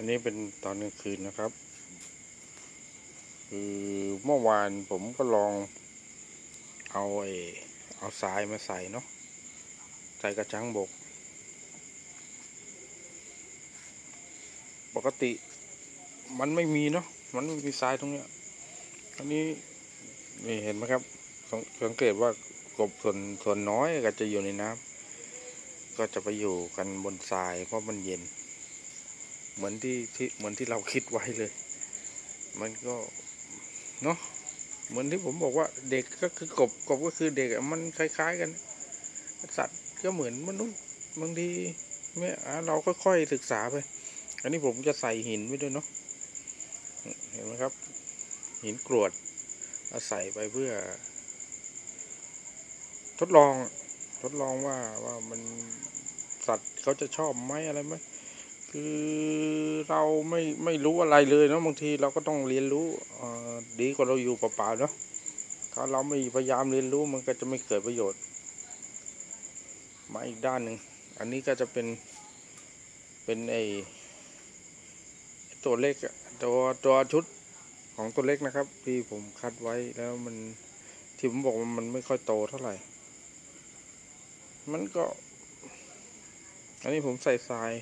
อันนี้เป็นตอนกลางคืนนะครับ คือเมื่อวานผมก็ลองเอาไอ้เอาทรายมาใส่เนาะใส่กระชังบก ปกติมันไม่มีเนาะมันไม่มีทรายตรงเนี้ยอันนี้นี่เห็นไหมครับสังสังเกตว่ากบส่วนส่วนน้อยก็จะอยู่ในน้ำก็จะไปอยู่กันบนทรายเพราะมันเย็น เหมือนที่ที่เหมือนที่เราคิดไว้เลย มันก็เนาะเหมือนที่ผมบอกว่าเด็กก็คือกบกบก็คือเด็กอะมันคล้าย ๆ กัน สัตว์ก็เหมือนมนุษย์บางทีเนี่ยอะเราค่อยๆศึกษาไป อันนี้ผมจะใส่หินไว้ด้วยเนาะเห็นไหมครับ หินกรวดเอาใส่ไปเพื่อ ทดลองทดลองว่าว่ามันสัตว์เขาจะชอบไหมอะไรไหม คือเราไม่ไม่รู้อะไรเลยเนาะบางทีเราก็ต้องเรียนรู้ดีกว่าเราอยู่เปล่าๆเนาะถ้าเราไม่พยายามเรียนรู้มันก็จะไม่เกิดประโยชน์ มาอีกด้านหนึ่งอันนี้ก็จะเป็นเป็นไอตัวเล็กตัวตัวชุดของตัวเล็กนะครับ ที่ผมคัดไว้แล้วมันที่ผมบอกว่ามันไม่ค่อยโตเท่าไหร่ มันก็ อันนี้ผมใส่ทราย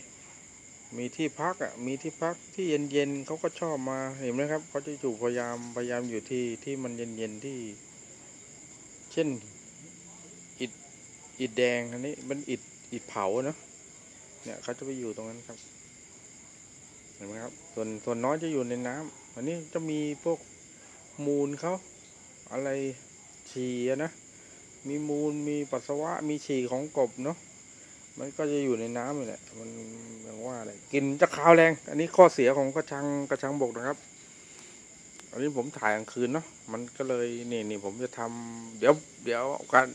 มีที่พักอะมีที่พักที่เย็นๆเขาก็ชอบมาเห็นไหมครับเขาจะอยู่พยายามพยายามอยู่ที่ที่มันเย็นๆที่ เช่นอิฐอิฐแดงอันนี้มันอิฐอิฐเผาเนาะเนี่ยเขาจะไปอยู่ตรงนั้นครับเห็นไหมครับ ส่วนส่วนน้อยจะอยู่ในน้ำอันนี้จะมีพวกมูลเขาอะไรฉี่นะมีมูลมีปัสสาวะมีฉี่ของกบเนาะมันก็จะอยู่ในน้ำนี่แหละ มัน ว่าอะไรกินจะคาวแรง อันนี้ข้อเสียของกระชังกระชังบกนะครับ อันนี้ผมถ่ายกลางคืนเนาะมันก็เลยนี่นี่ผมจะทำเดี๋ยวเดี๋ยวการ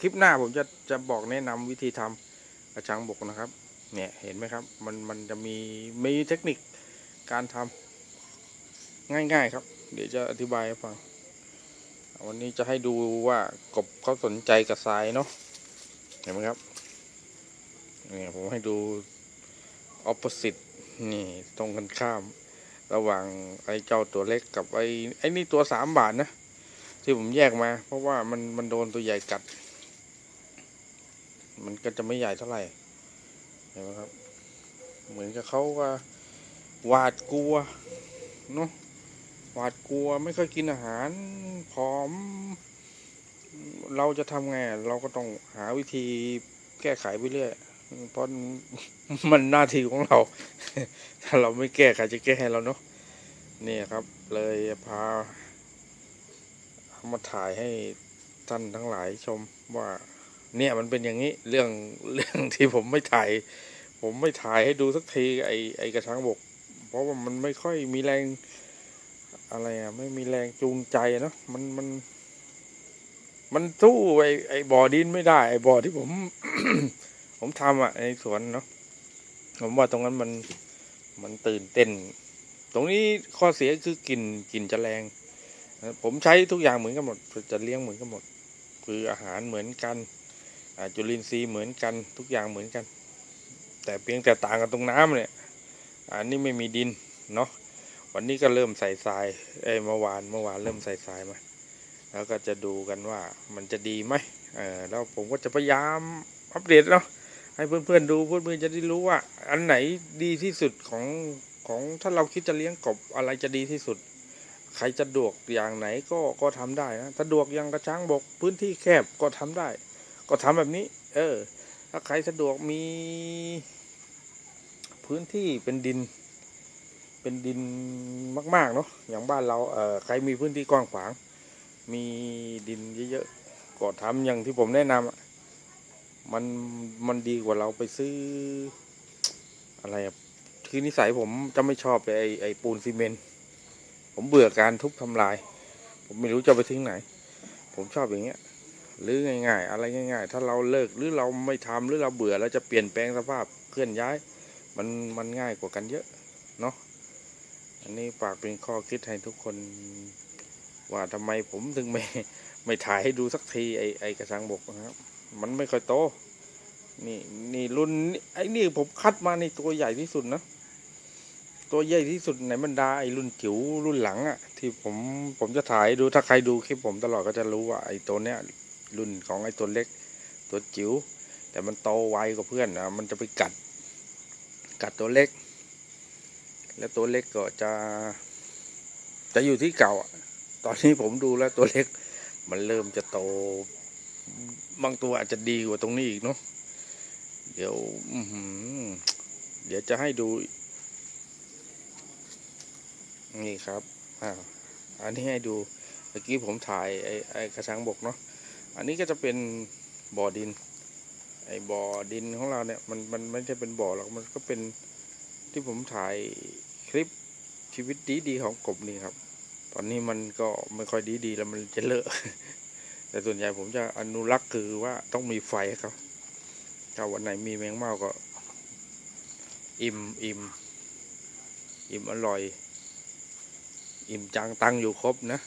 คลิปหน้าผมจะจะบอกแนะนำวิธีทำกระชังบกนะครับ เนี่ยเห็นไหมครับ มันมันจะมีมีเทคนิคการทำง่ายๆครับ เดี๋ยวจะอธิบายให้ฟังวันนี้จะให้ดูว่ากบเขาสนใจกับทรายเนาะเห็นไหมครับเนี่ยผมให้ดู opposite นี่ตรงกันข้าม ระหว่างไอ้เจ้าตัวเล็กกับไอ้ไอ้นี่ตัวสามบาทนะ ที่ผมแยกมา เพราะว่ามันมันโดนตัวใหญ่กัด มันก็จะไม่ใหญ่เท่าไหร่เห็นไหมครับ เหมือนกับเขาว่าหวาดกลัวเนาะหวาดกลัวไม่ค่อยกินอาหารผอม เราจะทำไง เราก็ต้องหาวิธีแก้ไขไปเรื่อย เพราะมันหน้าที่ของเรา ถ้าเราไม่แก้ใครจะแก้ให้เราเนาะนี่ครับ เลยพามาถ่ายให้ท่านทั้งหลายชมว่า เนี่ยมันเป็นอย่างนี้เรื่องเรื่องที่ผมไม่ถ่าย ผมไม่ถ่ายให้ดูสักทีไอไอกระชังบก เพราะว่ามันไม่ค่อยมีแรงอะไรอะ ไม่มีแรงจูงใจเนาะมันมัน มันสู้ไอไอบ่อดินไม่ได้ ไอบ่อที่ผม ผมทำอะในสวนเนาะผมว่าตรงนั้นมันมันตื่นเต้น ตรงนี้ข้อเสียคือกลิ่นกลิ่นจะแรง ผมใช้ทุกอย่างเหมือนกันหมด จะเลี้ยงเหมือนกันหมด คืออาหารเหมือนกันจุลินทรีย์เหมือนกันทุกอย่างเหมือนกัน แต่เพียงแต่ต่างกันตรงน้ำเนี่ย อันนี้ไม่มีดินเนาะวันนี้ก็เริ่มใส่ทรายเอ้เมื่อวานเมื่อวานเริ่มใส่ทรายมาแล้วก็จะดูกันว่ามันจะดีไหมเออแล้วผมก็จะพยายามอัปเดตเนาะ ให้เพื่อนๆดูเพื่อนๆจะได้รู้ว่า อันไหนดีที่สุดของของถ้าเราคิดจะเลี้ยงกบอะไรจะดีที่สุด ใครจะดวกอย่างไหนก็ก็ทำได้นะถ้าดวกอย่างกระช้างบกพื้นที่แคบก็ทำได้ ก็ทำแบบนี้ เออ ถ้าใครสะดวกมี พื้นที่เป็นดิน เป็นดินมาก ๆ เนาะอย่างบ้านเราเออใครมีพื้นที่กว้างขวาง มีดินเยอะๆก็ทำอย่างที่ผมแนะนำอะ มันมันดีกว่าเราไปซื้อ อะไรคือนิสัยผมจะไม่ชอบไอ้ไอ้ปูนซีเมนต์ผมเบื่อการทุบทำลาย ผมไม่รู้จะไปทิ้งไหน ผมชอบอย่างเงี้ยหรือง่าย ๆ อะไรง่าย ๆ ถ้าเราเลิกหรือเราไม่ทำหรือเราเบื่อเราจะเปลี่ยนแปลงสภาพเคลื่อนย้าย มันมันง่ายกว่ากันเยอะเนาะอันนี้ฝากเป็นข้อคิดให้ทุกคนว่าทำไมผมถึงไม่ไม่ถ่ายให้ดูสักทีไอไอกระชังบกนะครับ มันไม่ค่อยโต นี่นี่รุ่นนี่ไอ้นี่ผมคัดมาในตัวใหญ่ที่สุดนะ ตัวใหญ่ที่สุดในบรรดาไอ้รุ่นจิ๋วรุ่นหลังอะที่ผมผมจะถ่ายดูถ้าใครดูคลิปผมตลอดก็จะรู้ว่าไอ้ตัวเนี้ยรุ่นของไอ้ตัวเล็ก ตัวจิ๋วแต่มันโตไวกว่าเพื่อนนะมันจะไปกัด กัดตัวเล็ก แล้วตัวเล็กก็จะ จะอยู่ที่เก่า ตอนนี้ผมดูแล้วตัวเล็ก มันเริ่มจะโต บางตัวอาจจะดีกว่าตรงนี้อีกเนาะเดี๋ยวเดี๋ยวจะให้ดู นี่ครับอ่าอันนี้ให้ดูเมื่อกี้ผมถ่ายไอ้ไอ้กระชังบกเนาะอันนี้ก็จะเป็นบ่อดิน ไอ้บ่อดินของเราเนี่ยมันมันไม่ใช่เป็นบ่อหรอกมันก็เป็นที่ผมถ่ายคลิปชีวิตดีๆของกบนี่ครับ ตอนนี้มันก็ไม่ค่อยดีๆแล้วมันจะเลอะ แต่ส่วนใหญ่ผมจะอนุรักษ์คือว่าต้องมีไฟให้เขาถ้าวันไหนมีแมงเม่าก็ อิ่มอิ่มอิ่มอร่อย อิ่มจังตังอยู่ครบนะ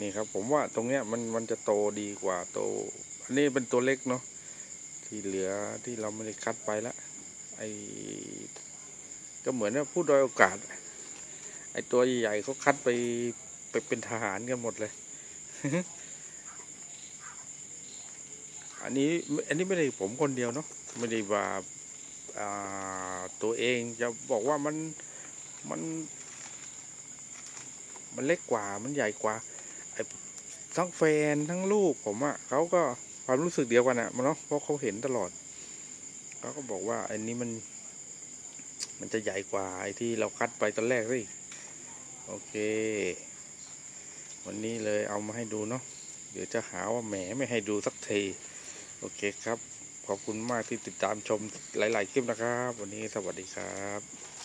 นี่ครับ ผมว่าตรงเนี้ยมันมันจะโตดีกว่าโต อันนี้เป็นตัวเล็กเนาะที่เหลือที่เราไม่ได้คัดไปละไอก็เหมือนว่าผู้ด้อยโอกาส ไอตัวใหญ่ๆเขาคัดไป ไปเป็นทหารกันหมดเลย อันนี้อันนี้ไม่ได้ผมคนเดียวเนาะไม่ได้ว่าตัวเองจะบอกว่ามันมัน มันเล็กกว่ามันใหญ่กว่าทั้งแฟนทั้งลูกผมอะ่ะเขาก็ความรู้สึกเดียวกันอะ่ะมันเนาะเพราะเขาเห็นตลอดเขาก็บอกว่าอันนี้มัน มันจะใหญ่กว่าไอ้ที่เราคัดไปตอนแรกสิโอเค วันนี้เลยเอามาให้ดูเนาะเดี๋ยวจะหาว่าแหมไม่ให้ดูสักทีโอเคครับ ขอบคุณมากที่ติดตามชมหลาย ๆ คลิปนะครับ วันนี้สวัสดีครับ